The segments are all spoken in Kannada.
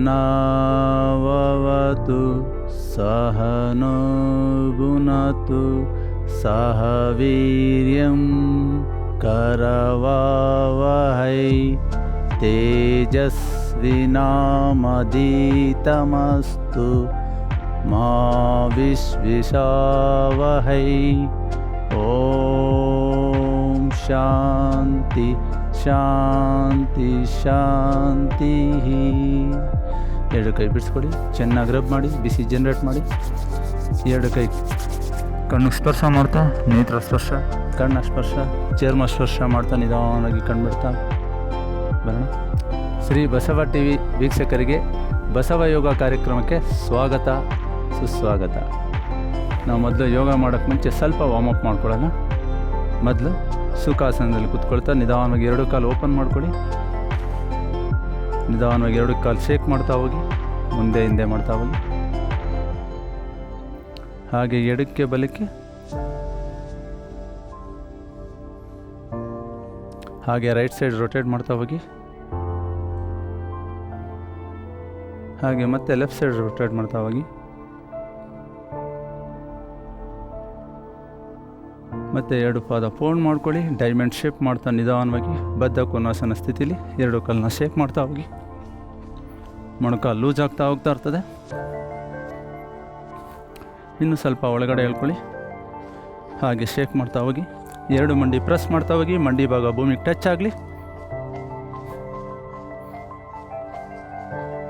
सहनावतु सहनो सहनुगुणतु सह वीर्यं करवावहै तेजस्विनामदीतमस्तु मा विश्विषावहै। ॐ शान्ति शान्ति शान्तिः। ಎರಡು ಕೈ ಬಿಡಿಸ್ಕೊಡಿ, ಚೆನ್ನಾಗಿ ರಬ್ ಮಾಡಿ, ಬಿಸಿ ಜನ್ರೇಟ್ ಮಾಡಿ. ಎರಡು ಕೈ ಕಣ್ಣು ಸ್ಪರ್ಶ ಮಾಡ್ತಾ, ನೇತ್ರ ಸ್ಪರ್ಶ, ಕಣ್ಣ ಸ್ಪರ್ಶ, ಚರ್ಮ ಸ್ಪರ್ಶ ಮಾಡ್ತಾ ನಿಧಾನವಾಗಿ ಕಣ್ಬಿಡ್ತಾ ಬರೋಣ. ಶ್ರೀ ಬಸವ ಟಿ ವಿ ವೀಕ್ಷಕರಿಗೆ ಬಸವ ಯೋಗ ಕಾರ್ಯಕ್ರಮಕ್ಕೆ ಸ್ವಾಗತ, ಸುಸ್ವಾಗತ. ನಾವು ಮೊದಲು ಯೋಗ ಮಾಡೋಕ್ಕೆ ಮುಂಚೆ ಸ್ವಲ್ಪ ವಾರ್ಮಪ್ ಮಾಡ್ಕೊಳ್ಳೋಣ. ಮೊದಲು ಸುಖಾಸನದಲ್ಲಿ ಕುತ್ಕೊಳ್ತಾ ನಿಧಾನವಾಗಿ ಎರಡು ಕಾಲು ಓಪನ್ ಮಾಡ್ಕೊಳ್ಳಿ ನಿಧಾನವಾಗಿ ಎರಡು ಕಾಲು ಶೇಕ್ ಮಾಡ್ತಾ ಹೋಗಿ, ಮುಂದೆ ಹಿಂದೆ ಮಾಡ್ತಾ ಹೋಗಿ. ಹಾಗೆ ಎಡಕ್ಕೆ ಬಲಕ್ಕೆ, ಹಾಗೆ ರೈಟ್ ಸೈಡ್ ರೊಟೇಟ್ ಮಾಡ್ತಾ ಹೋಗಿ. ಹಾಗೆ ಮತ್ತೆ ಲೆಫ್ಟ್ ಸೈಡ್ ರೊಟೇಟ್ ಮಾಡ್ತಾ ಹೋಗಿ. ಮತ್ತು ಎರಡು ಪಾದ ಫೋನ್ ಮಾಡ್ಕೊಳ್ಳಿ. ಡೈಮಂಡ್ ಶೇಪ್ ಮಾಡ್ತಾ ನಿಧಾನವಾಗಿ. ಬದ್ಧ ಕೊನಾಸನ ಸ್ಥಿತಿಲಿ ಎರಡು ಕಾಲನ್ನ ಶೇಪ್ ಮಾಡ್ತಾ ಹೋಗಿ. ಮೊಣಕಾಲು ಲೂಸ್ ಆಗ್ತಾ ಹೋಗ್ತಾ ಇರ್ತದೆ. ಇನ್ನು ಸ್ವಲ್ಪ ಒಳಗಡೆ ಹೇಳ್ಕೊಳ್ಳಿ ಹಾಗೆ ಶೇಕ್ ಮಾಡ್ತಾ ಹೋಗಿ. ಎರಡು ಮಂಡಿ ಪ್ರೆಸ್ ಮಾಡ್ತಾ ಹೋಗಿ. ಮಂಡಿ ಭಾಗ ಭೂಮಿಗೆ ಟಚ್ ಆಗಲಿ.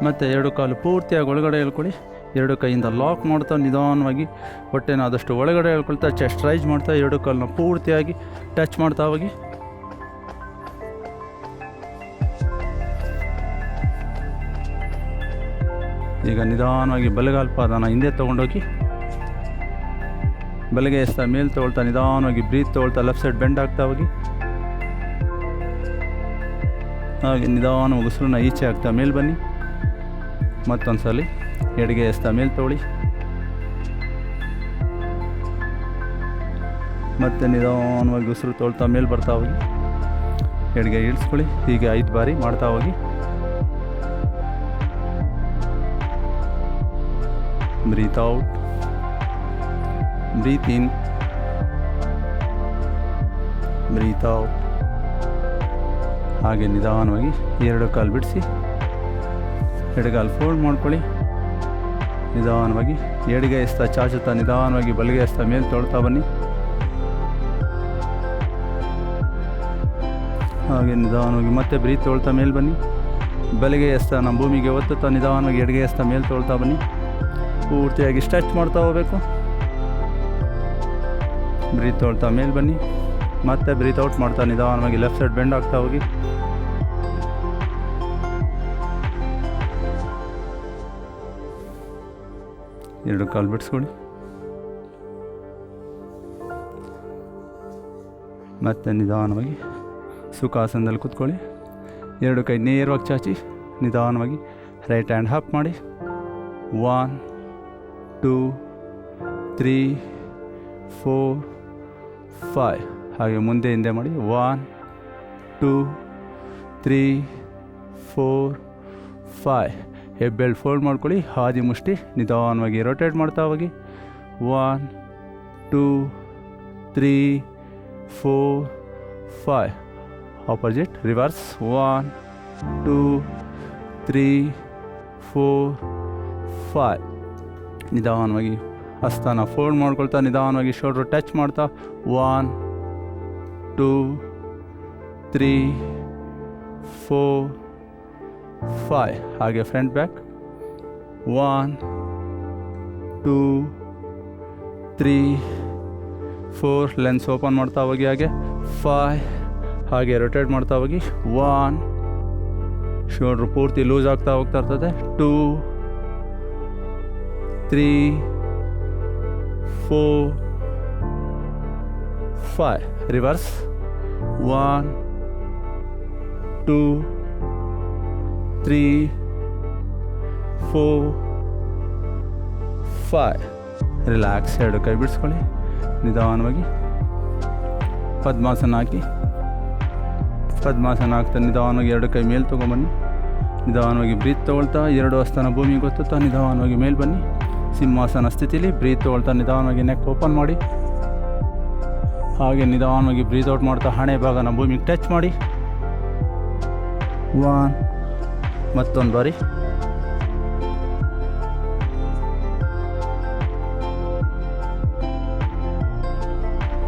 ಮತ್ತು ಎರಡು ಕಾಲು ಪೂರ್ತಿಯಾಗಿ ಒಳಗಡೆ ಹೇಳ್ಕೊಳ್ಳಿ ಎರಡು ಕೈಯಿಂದ ಲಾಕ್ ಮಾಡ್ತಾ ನಿಧಾನವಾಗಿ ಹೊಟ್ಟೆನ ಆದಷ್ಟು ಒಳಗಡೆ ಹೇಳ್ಕೊಳ್ತಾ ಚೆಸ್ಟ್ ರೈಸ್ ಮಾಡ್ತಾ ಎರಡು ಕಾಲನ್ನ ಪೂರ್ತಿಯಾಗಿ ಟಚ್ ಮಾಡ್ತಾ ಹೋಗಿ. ಈಗ ನಿಧಾನವಾಗಿ ಬಲಗಾಲ್ ಪಾದನ ಹಿಂದೆ ತೊಗೊಂಡೋಗಿ. ಬಲಗೆ ಎಸ್ತಾ ಮೇಲೆ ತೊಗೊಳ್ತಾ ನಿಧಾನವಾಗಿ ಬ್ರೀತ್ ತೊಗೊಳ್ತಾ ಲೆಫ್ಟ್ ಸೈಡ್ ಬೆಂಡ್ ಆಗ್ತಾ ಹೋಗಿ. ಹಾಗೆ ನಿಧಾನವಾಗಿ ಉಸಿರನ್ನ ಈಚೆ ಆಗ್ತಾ ಮೇಲೆ ಬನ್ನಿ. ಮತ್ತೊಂದು ಸಲ ಎಡಗೆ ಎಸ್ತ, ಮೇಲೆ ತೊಗೊಳ್ಳಿ. ಮತ್ತೆ ನಿಧಾನವಾಗಿ ಉಸಿರು ತೊಳ್ತಾ ಮೇಲೆ ಬರ್ತಾ ಹೋಗಿ. ಎಡಗೆ ಇಳಿಸ್ಕೊಳ್ಳಿ, ಹೀಗೆ ಐದು ಬಾರಿ ಮಾಡ್ತಾ ಹೋಗಿ. Breathe out. Breathe in. Breathe out. ಹಾಗೆ ನಿಧಾನವಾಗಿ ಎರಡು ಕಾಲು ಬಿಡಿಸಿ, ಎಡಗಾಲು ಫೋಲ್ಡ್ ಮಾಡ್ಕೊಳ್ಳಿ. ನಿಧಾನವಾಗಿ ಎಡಗೆ ಎಸ್ತಾ, ಚಾಚುತ್ತಾ, ನಿಧಾನವಾಗಿ ಬಲಿಗೆ ಎಸ್ತಾ, ಮೇಲೆ ತೊಳ್ತಾ ಬನ್ನಿ. ಹಾಗೆ ನಿಧಾನವಾಗಿ ಮತ್ತೆ ಬ್ರೀತ್ ತೊಳ್ತಾ ಮೇಲೆ ಬನ್ನಿ. ಬಲಗೆ ಎಸ್ತಾ, ನಮ್ಮ ಭೂಮಿಗೆ ಒತ್ತುತ್ತಾ ನಿಧಾನವಾಗಿ ಎಡಿಗೆ ಎಸ್ತಾ, ಮೇಲೆ ತೊಳ್ತಾ ಬನ್ನಿ. ಪೂರ್ತಿಯಾಗಿ ಸ್ಟ್ರೆಚ್ ಮಾಡ್ತಾ ಹೋಗಬೇಕು. ಬ್ರೀತ್ ತೊಳ್ತಾ ಮೇಲೆ ಬನ್ನಿ. ಮತ್ತೆ ಬ್ರೀತ್ ಔಟ್ ಮಾಡ್ತಾ ನಿಧಾನವಾಗಿ ಲೆಫ್ಟ್ ಸೈಡ್ ಬೆಂಡ್ ಆಗ್ತಾ ಹೋಗಿ. ಎರಡು ಕಾಲು ಬಿಡಿಸ್ಕೊಳ್ಳಿ ಮತ್ತೆ ನಿಧಾನವಾಗಿ ಸುಖಾಸನದಲ್ಲಿ ಕೂತ್ಕೊಳ್ಳಿ. ಎರಡು ಕೈ ನೇರವಾಗಿ ಚಾಚಿ, ನಿಧಾನವಾಗಿ ರೈಟ್ ಹ್ಯಾಂಡ್ ಹಪ್ ಮಾಡಿ. One two three four five ಹಾಗೆ ಮುಂದೆ ಹಿಂದೆ ಮಾಡಿ. One two three four five ಹೆಬ್ಬೆಳ್ಳು fold ಮಾಡ್ಕೊಳ್ಳಿ, ಹಾದಿ ಮುಷ್ಟಿ ನಿಧಾನವಾಗಿ ರೊಟೇಟ್ ಮಾಡ್ತಾ ಹೋಗಿ. One two three four five opposite reverse one two three four five ನಿಧಾನವಾಗಿ ಹಸ್ತಾನ ಫೋಲ್ಡ್ ಮಾಡ್ಕೊಳ್ತಾ, ನಿಧಾನವಾಗಿ ಶೋಲ್ಡ್ರ್ ಟಚ್ ಮಾಡ್ತಾ. One two three four five ಹಾಗೆ front back one two three four lens open ಮಾಡ್ತಾ ಹೋಗಿ ಹಾಗೆ. ಫೈ ಹಾಗೆ ರೊಟೇಟ್ ಮಾಡ್ತಾ ಹೋಗಿ. ಒನ್ ಶೋಲ್ಡ್ರ್ ಪೂರ್ತಿ ಲೂಸ್ ಆಗ್ತಾ ಹೋಗ್ತಾ ಇರ್ತದೆ. Two three four five reverse one two three four five relax ಎರಡು ಕೈ ಬಿಡಿಸ್ಕೊಳ್ಳಿ. ನಿಧಾನವಾಗಿ. ಪದ್ಮಾಸನ ಹಾಕಿ. ಪದ್ಮಾಸನ ಹಾಕ್ತಾ ನಿಧಾನವಾಗಿ ಎರಡು ಕೈ ಮೇಲೆ ತೊಗೊಂಬನ್ನಿ. ನಿಧಾನವಾಗಿ ಬ್ರೀತ್ ತೊಗೊಳ್ತಾ ಎರಡು ಆಸ್ಥಾನ ಭೂಮಿಗೆ ಗೊತ್ತುತ್ತಾ ನಿಧಾನವಾಗಿ ಮೇಲೆ ಬನ್ನಿ. ಸಿಂಹಾಸನ ಸ್ಥಿತಿಲಿ ಬ್ರೀತ್ ತೊಗೊಳ್ತಾ ನಿಧಾನವಾಗಿ ನೆಕ್ ಓಪನ್ ಮಾಡಿ. ಹಾಗೆ ನಿಧಾನವಾಗಿ ಬ್ರೀತ್ ಔಟ್ ಮಾಡ್ತಾ ಹಣೆ ಭಾಗನ ಭೂಮಿಗೆ ಟಚ್ ಮಾಡಿ. ಒನ್ ಮತ್ತೊಂದು ಬಾರಿ.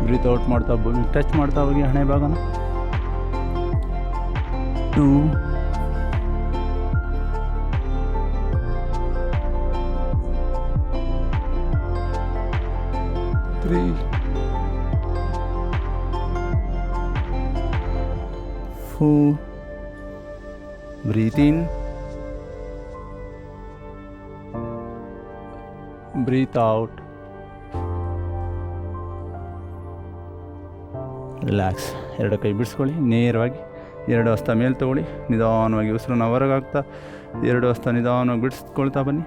ಬ್ರೀತ್ ಔಟ್ ಮಾಡ್ತಾ ಟಚ್ ಮಾಡ್ತಾ ಹೋಗಿ ಹಣೆ ಭಾಗನ. Two three four. Breathe in. Breathe out. Relax ಎರಡು ಕೈ ಬಿಡಿಸ್ಕೊಳ್ಳಿ. ನೇರವಾಗಿ ಎರಡು ಹಸ್ತ ಮೇಲೆ ತಗೊಳ್ಳಿ. ನಿಧಾನವಾಗಿ ಉಸಿರನ್ನ ಹೊರಗೆ ಹಾಕ್ತಾ, ಎರಡು ಹಸ್ತ ನಿಧಾನವಾಗಿ ಬಿಡಿಸ್ಕೊಳ್ತಾ ಬನ್ನಿ.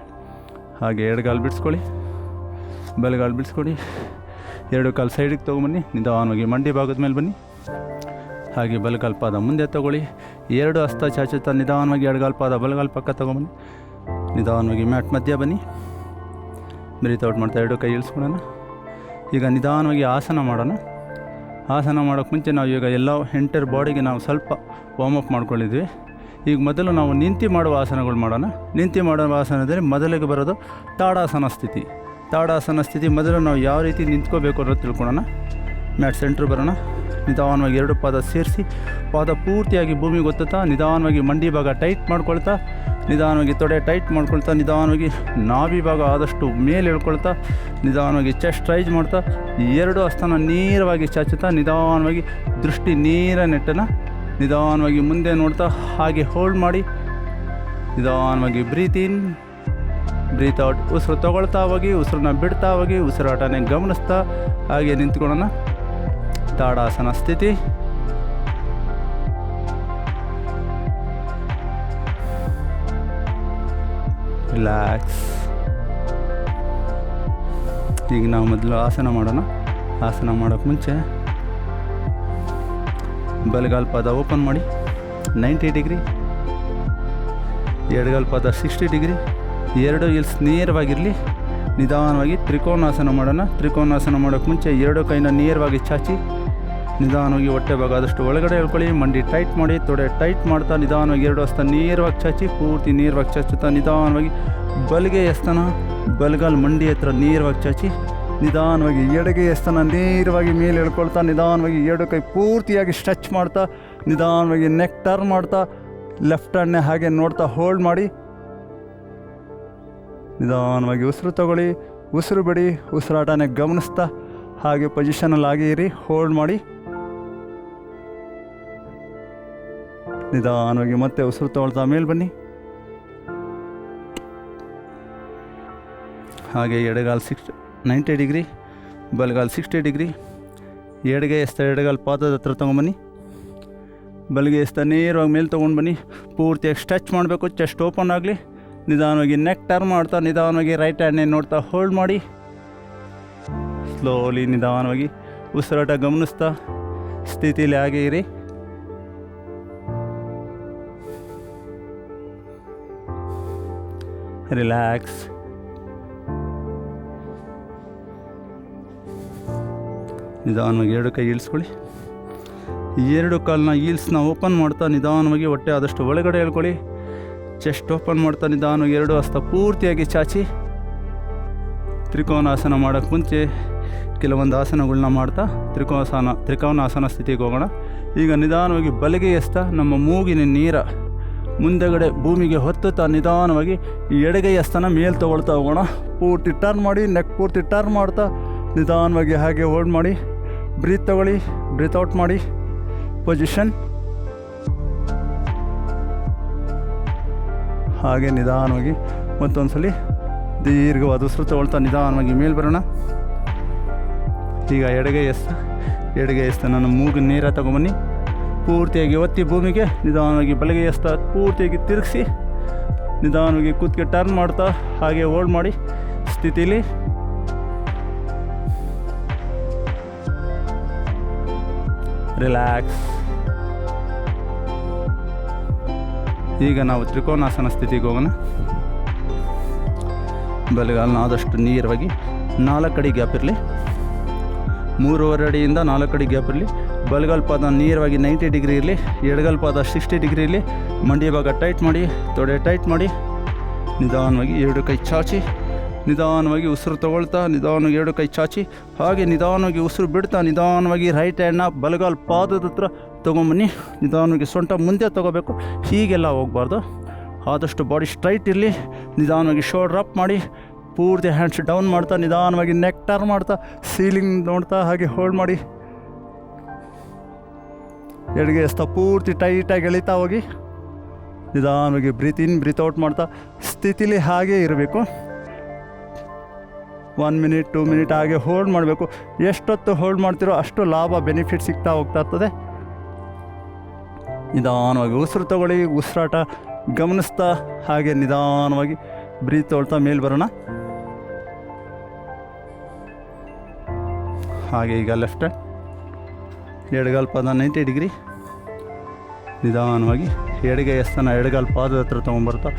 ಹಾಗೆ ಎರಡು ಕಾಲು ಬಿಡಿಸ್ಕೊಳ್ಳಿ. ಬಲಗಾಲು ಬಿಡಿಸ್ಕೊಳ್ಳಿ ಎರಡು ಕಾಲು ಸೈಡಿಗೆ ತೊಗೊಂಬನ್ನಿ. ನಿಧಾನವಾಗಿ ಮಂಡಿ ಭಾಗದ ಮೇಲೆ ಬನ್ನಿ. ಹಾಗೆ ಬಲಗಾಲ್ ಪಾದ ಮುಂದೆ ತಗೊಳ್ಳಿ. ಎರಡು ಹಸ್ತ ಚಾಚುತ್ತಾ ನಿಧಾನವಾಗಿ ಎಡಗಾಲು ಪಾದ ಬಲಗಾಲು ಪಕ್ಕ ತಗೊಂಬನ್ನಿ. ನಿಧಾನವಾಗಿ ಮ್ಯಾಟ್ ಮಧ್ಯ ಬನ್ನಿ. ಬ್ರೀತ್ ಔಟ್ ಮಾಡ್ತಾ ಎರಡು ಕೈ ಇಳಿಸ್ಕೊಳ್ಳೋಣ ಈಗ ನಿಧಾನವಾಗಿ ಆಸನ ಮಾಡೋಣ. ಆಸನ ಮಾಡೋಕ್ಕೆ ಮುಂಚೆ ನಾವು ಈಗ ಎಲ್ಲ ಎಂಟರ್ ಬಾಡಿಗೆ ನಾವು ಸ್ವಲ್ಪ ವಾರ್ಮಪ್ ಮಾಡ್ಕೊಂಡಿದ್ವಿ. ಈಗ ಮೊದಲು ನಾವು ನಿಂತಿ ಮಾಡುವ ಆಸನಗಳು ಮಾಡೋಣ. ನಿಂತಿ ಮಾಡುವ ಆಸನದಲ್ಲಿ ಮೊದಲಿಗೆ ಬರೋದು ತಾಡಾಸನ ಸ್ಥಿತಿ. ತಾಡಾಸನ ಸ್ಥಿತಿ ಮೊದಲು ನಾವು ಯಾವ ರೀತಿ ನಿಂತ್ಕೋಬೇಕು ಅನ್ನೋದು ತಿಳ್ಕೊಳ್ಳೋಣ. ಮ್ಯಾಟ್ ಸೆಂಟ್ರ್ ಬರೋಣ. ನಿಧಾನವಾಗಿ ಎರಡು ಪಾದ ಸೇರಿಸಿ, ಪಾದ ಪೂರ್ತಿಯಾಗಿ ಭೂಮಿಗೆ ಒತ್ತುತ್ತಾ ನಿಧಾನವಾಗಿ ಮಂಡಿ ಭಾಗ ಟೈಟ್ ಮಾಡ್ಕೊಳ್ತಾ, ನಿಧಾನವಾಗಿ ತೊಡೆ ಟೈಟ್ ಮಾಡ್ಕೊಳ್ತಾ, ನಿಧಾನವಾಗಿ ನಾಭಿ ಭಾಗ ಆದಷ್ಟು ಮೇಲೆ ಎಳ್ಕೊಳ್ತಾ ನಿಧಾನವಾಗಿ ಚೆಸ್ಟ್ ರೈಸ್ ಮಾಡ್ತಾ ಎರಡು ಹಸ್ತನ ನೇರವಾಗಿ ಚಾಚುತ್ತಾ, ನಿಧಾನವಾಗಿ ದೃಷ್ಟಿ ನೇರ ನೆಟ್ಟನ ನಿಧಾನವಾಗಿ ಮುಂದೆ ನೋಡ್ತಾ, ಹಾಗೆ ಹೋಲ್ಡ್ ಮಾಡಿ, ನಿಧಾನವಾಗಿ ಬ್ರೀತ್ ಇನ್ ಬ್ರೀತ್ ಔಟ್ ಉಸಿರು ತಗೊಳ್ತಾ ಹೋಗಿ, ಉಸಿರನ್ನ ಬಿಡ್ತಾ ಹೋಗಿ, ಉಸಿರಾಟನೇ ಗಮನಿಸ್ತಾ, ಹಾಗೆ ನಿಂತ್ಕೊಳ್ಳೋಣ. ತಾಡಾಸನ ಸ್ಥಿತಿ. ರಿಲ್ಯಾಕ್ಸ್ ಈಗ ನಾವು ಮೊದಲು ಆಸನ ಮಾಡೋಣ. ಆಸನ ಮಾಡೋಕ್ಕೆ ಮುಂಚೆ ಬಲಗಾಲ್ ಪಾದ ಓಪನ್ ಮಾಡಿ. Ninety degree. ಎಡಗಾಲ್ ಪಾದ ಸಿಕ್ಸ್ಟಿ ಡಿಗ್ರಿ. ಎರಡು ಇಲ್ಸ್ ನೇರವಾಗಿರಲಿ. ನಿಧಾನವಾಗಿ ತ್ರಿಕೋನಾಸನ ಮಾಡೋಣ. ತ್ರಿಕೋನಾಸನ ಮಾಡೋಕ್ಕೆ ಮುಂಚೆ ಎರಡು ಕೈನ ನೇರವಾಗಿ ಚಾಚಿ. ನಿಧಾನವಾಗಿ ಹೊಟ್ಟೆ ಭಾಗ ಆದಷ್ಟು ಒಳಗಡೆ ಹೇಳ್ಕೊಳ್ಳಿ ಮಂಡಿ ಟೈಟ್ ಮಾಡಿ, ತೊಡೆ ಟೈಟ್ ಮಾಡ್ತಾ ನಿಧಾನವಾಗಿ ಎರಡು ಹಸ್ತ ನೇರವಾಗಿ ಚಾಚಿ ಪೂರ್ತಿ ನೇರವಾಗಿ ಚಾಚುತ್ತಾ ನಿಧಾನವಾಗಿ ಬಲಗೆ ಎಸ್ತನ, ಬಲಗಾಲ್ ಮಂಡಿ ಹತ್ರ ನೇರವಾಗಿ ಚಾಚಿ ನಿಧಾನವಾಗಿ ಎಡಗೆ ಎಸ್ತನ, ನೇರವಾಗಿ ಮೇಲೆ ಎಳ್ಕೊಳ್ತಾ, ನಿಧಾನವಾಗಿ ಎರಡು ಕೈ ಪೂರ್ತಿಯಾಗಿ ಸ್ಟ್ರೆಚ್ ಮಾಡ್ತಾ, ನಿಧಾನವಾಗಿ ನೆಕ್ ಟರ್ನ್ ಮಾಡ್ತಾ ಲೆಫ್ಟ್ ಹ್ಯಾಂಡ್ನೇ ಹಾಗೆ ನೋಡ್ತಾ ಹೋಲ್ಡ್ ಮಾಡಿ, ನಿಧಾನವಾಗಿ ಉಸಿರು ತಗೊಳ್ಳಿ, ಉಸಿರು ಬಿಡಿ, ಉಸಿರಾಟನೇ ಗಮನಿಸ್ತಾ, ಹಾಗೆ ಪೊಸಿಷನಲ್ಲಿ ಹಾಗೆ ಇರಿ ಹೋಲ್ಡ್ ಮಾಡಿ. ನಿಧಾನವಾಗಿ ಮತ್ತೆ ಉಸಿರು ತಗೊಳ್ತಾ ಮೇಲೆ ಬನ್ನಿ. ಹಾಗೆ ಎಡಗಾಲ್ ಸಿಕ್ಸ್ ನೈಂಟಿ ಡಿಗ್ರಿ, ಬಲಗಾಲ್ ಸಿಕ್ಸ್ಟಿ ಡಿಗ್ರಿ. ಎಡಗೆ ಎಸ್ತ ಎಡಗಾಲ್ ಪಾದದ ಹತ್ರ ತೊಗೊಂಬನ್ನಿ. ಬಲಗೆ ಎಸ್ತ ನೇರವಾಗಿ ಮೇಲೆ ತೊಗೊಂಡು ಬನ್ನಿ. ಪೂರ್ತಿಯಾಗಿ ಸ್ಟ್ರೆಚ್ ಮಾಡಬೇಕು, ಚೆಸ್ಟ್ ಓಪನ್ ಆಗಲಿ. ನಿಧಾನವಾಗಿ ನೆಕ್ ಟರ್ನ್ ಮಾಡ್ತಾ, ನಿಧಾನವಾಗಿ ರೈಟ್ ಹ್ಯಾಂಡ್ನೇ ನೋಡ್ತಾ ಹೋಲ್ಡ್ ಮಾಡಿ. ಸ್ಲೋಲಿ ನಿಧಾನವಾಗಿ ಉಸಿರಾಟ ಗಮನಿಸ್ತಾ, ಸ್ಥಿತಿಲಿ ಹಾಗೆ ಇರಿ. ರಿಲ್ಯಾಕ್ಸ್ ನಿಧಾನವಾಗಿ ಎರಡು ಕೈ ಇಳಿಸ್ಕೊಳ್ಳಿ. ಎರಡು ಕಾಲನ್ನ ಈಲ್ಸ್ನ ಓಪನ್ ಮಾಡ್ತಾ ನಿಧಾನವಾಗಿ ಹೊಟ್ಟೆ ಆದಷ್ಟು ಒಳಗಡೆ ಹೇಳ್ಕೊಳ್ಳಿ ಚೆಸ್ಟ್ ಓಪನ್ ಮಾಡ್ತಾ ನಿಧಾನವಾಗಿ ಎರಡು ಹಸ್ತ ಪೂರ್ತಿಯಾಗಿ ಚಾಚಿ. ತ್ರಿಕೋನಾಸನ ಮಾಡೋಕ್ಕೆ ಮುಂಚೆ ಕೆಲವೊಂದು ಆಸನಗಳನ್ನ ಮಾಡ್ತಾ ತ್ರಿಕೋನಾಸನ ತ್ರಿಕೋನಾಸನ ಸ್ಥಿತಿಗೆ ಹೋಗೋಣ. ಈಗ ನಿಧಾನವಾಗಿ ಬಲಗೆ ಎಸ್ತಾ ನಮ್ಮ ಮೂಗಿನ ನೀರ ಮುಂದೆಗಡೆ ಭೂಮಿಗೆ ಹೊತ್ತುತ್ತಾ ನಿಧಾನವಾಗಿ ಎಡಗೈ ಅಸ್ತನ ಮೇಲೆ ತಗೊಳ್ತಾ ಹೋಗೋಣ. ಪೂರ್ತಿ ಟರ್ನ್ ಮಾಡಿ ನೆಕ್ ಪೂರ್ತಿ ಟರ್ನ್ ಮಾಡ್ತಾ ನಿಧಾನವಾಗಿ ಹಾಗೆ ಹೋಲ್ಡ್ ಮಾಡಿ. ಬ್ರೀತ್ ತಗೊಳ್ಳಿ ಬ್ರೀತ್ ಔಟ್ ಮಾಡಿ. ಪೊಸಿಷನ್ ಹಾಗೆ ನಿಧಾನವಾಗಿ ಮತ್ತೊಂದು ಸಲ ದೀರ್ಘವಾದ ಉಸಿರು ತಗೊಳ್ತಾ ನಿಧಾನವಾಗಿ ಮೇಲೆ ಬರೋಣ. ಈಗ ಎಡಗೈ ಎಸ್ತ ಎಡಗೈ ಸ್ಥಾನ ಮೂಗು ನೇರ ತಗೊಂಬನ್ನಿ ಪೂರ್ತಿಯಾಗಿ ಒತ್ತಿ ಭೂಮಿಗೆ ನಿಧಾನವಾಗಿ ಬಲಗೆ ಎಸ್ತಾ ಪೂರ್ತಿಯಾಗಿ ತಿರುಗಿಸಿ ನಿಧಾನವಾಗಿ ಕೂತ್ಗೆ ಟರ್ನ್ ಮಾಡ್ತಾ ಹಾಗೆ ಹೋಲ್ಡ್ ಮಾಡಿ ಸ್ಥಿತಿಲಿ. ರಿಲ್ಯಾಕ್ಸ್ ಈಗ ನಾವು ತ್ರಿಕೋನಾಸನ ಸ್ಥಿತಿಗೆ ಹೋಗೋಣ. ಬಲಗಾಲನ ಆದಷ್ಟು ನೀರವಾಗಿ ನಾಲ್ಕು ಅಡಿ ಗ್ಯಾಪ್ ಇರಲಿ. ಮೂರುವರೆ ಅಡಿಯಿಂದ ನಾಲ್ಕು ಅಡಿ ಗ್ಯಾಪ್ ಇರಲಿ. ಬಲಗಾಲ್ ಪಾದ ನೇರವಾಗಿ ನೈಂಟಿ ಡಿಗ್ರಿ ಇರಲಿ ಎಡಗಾಲ್ ಪಾದ ಸಿಕ್ಸ್ಟಿ ಡಿಗ್ರಿ ಇರಲಿ ಮಂಡಿ ಭಾಗ ಟೈಟ್ ಮಾಡಿ, ತೊಡೆ ಟೈಟ್ ಮಾಡಿ, ನಿಧಾನವಾಗಿ ಎರಡು ಕೈ ಚಾಚಿ, ನಿಧಾನವಾಗಿ ಉಸಿರು ತಗೊಳ್ತಾ, ನಿಧಾನವಾಗಿ ಎರಡು ಕೈ ಚಾಚಿ, ಹಾಗೆ ನಿಧಾನವಾಗಿ ಉಸಿರು ಬಿಡ್ತಾ, ನಿಧಾನವಾಗಿ ರೈಟ್ ಹ್ಯಾಂಡ್ನ ಬಲಗಾಲ್ ಪಾದದ ಹತ್ರ ತೊಗೊಂಬನ್ನಿ, ನಿಧಾನವಾಗಿ ಸೊಂಟ ಮುಂದೆ ತೊಗೋಬೇಕು, ಹೀಗೆಲ್ಲ ಹೋಗಬಾರ್ದು. ಆದಷ್ಟು ಬಾಡಿ ಸ್ಟ್ರೈಟ್ ಇರಲಿ, ನಿಧಾನವಾಗಿ ಶೋಲ್ಡರ್ ಅಪ್ ಮಾಡಿ, ಪೂರ್ತಿ ಹ್ಯಾಂಡ್ಸ್ ಡೌನ್ ಮಾಡ್ತಾ, ನಿಧಾನವಾಗಿ ನೆಕ್ ಟರ್ನ್ ಮಾಡ್ತಾ ಸೀಲಿಂಗ್ ನೋಡ್ತಾ, ಹಾಗೆ ಹೋಲ್ಡ್ ಮಾಡಿ. ಎಡಗೆ ಎಸ್ತ ಪೂರ್ತಿ ಟೈಟಾಗಿ ಎಳಿತಾ ಹೋಗಿ. ನಿಧಾನವಾಗಿ ಬ್ರೀತ್ ಇನ್ ಬ್ರೀತ್ ಔಟ್ ಮಾಡ್ತಾ ಸ್ಥಿತಿಲಿ ಹಾಗೆ ಇರಬೇಕು. ಒನ್ ಮಿನಿಟ್ ಟೂ ಮಿನಿಟ್ ಹಾಗೆ ಹೋಲ್ಡ್ ಮಾಡಬೇಕು. ಎಷ್ಟೊತ್ತು ಹೋಲ್ಡ್ ಮಾಡ್ತಿರೋ ಅಷ್ಟು ಲಾಭ ಬೆನಿಫಿಟ್ ಸಿಗ್ತಾ ಹೋಗ್ತಾ ಇರ್ತದೆ. ನಿಧಾನವಾಗಿ ಉಸಿರು ತಗೊಳ್ಳಿ, ಉಸಿರಾಟ ಗಮನಿಸ್ತಾ ಹಾಗೆ ನಿಧಾನವಾಗಿ ಬ್ರೀತ್ ತೊಳ್ತಾ ಮೇಲೆ ಬರೋಣ. ಹಾಗೆ ಈಗ ಲೆಫ್ಟ್ ಎಡಗಾಲ್ ಪಾದ ನೈಂಟಿ ಡಿಗ್ರಿ. ನಿಧಾನವಾಗಿ ಎಡಗೈ ಎಸ್ತನ ಎಡಗಾಲು ಪಾದದ ಹತ್ರ ತೊಗೊಂಬರ್ತಾ,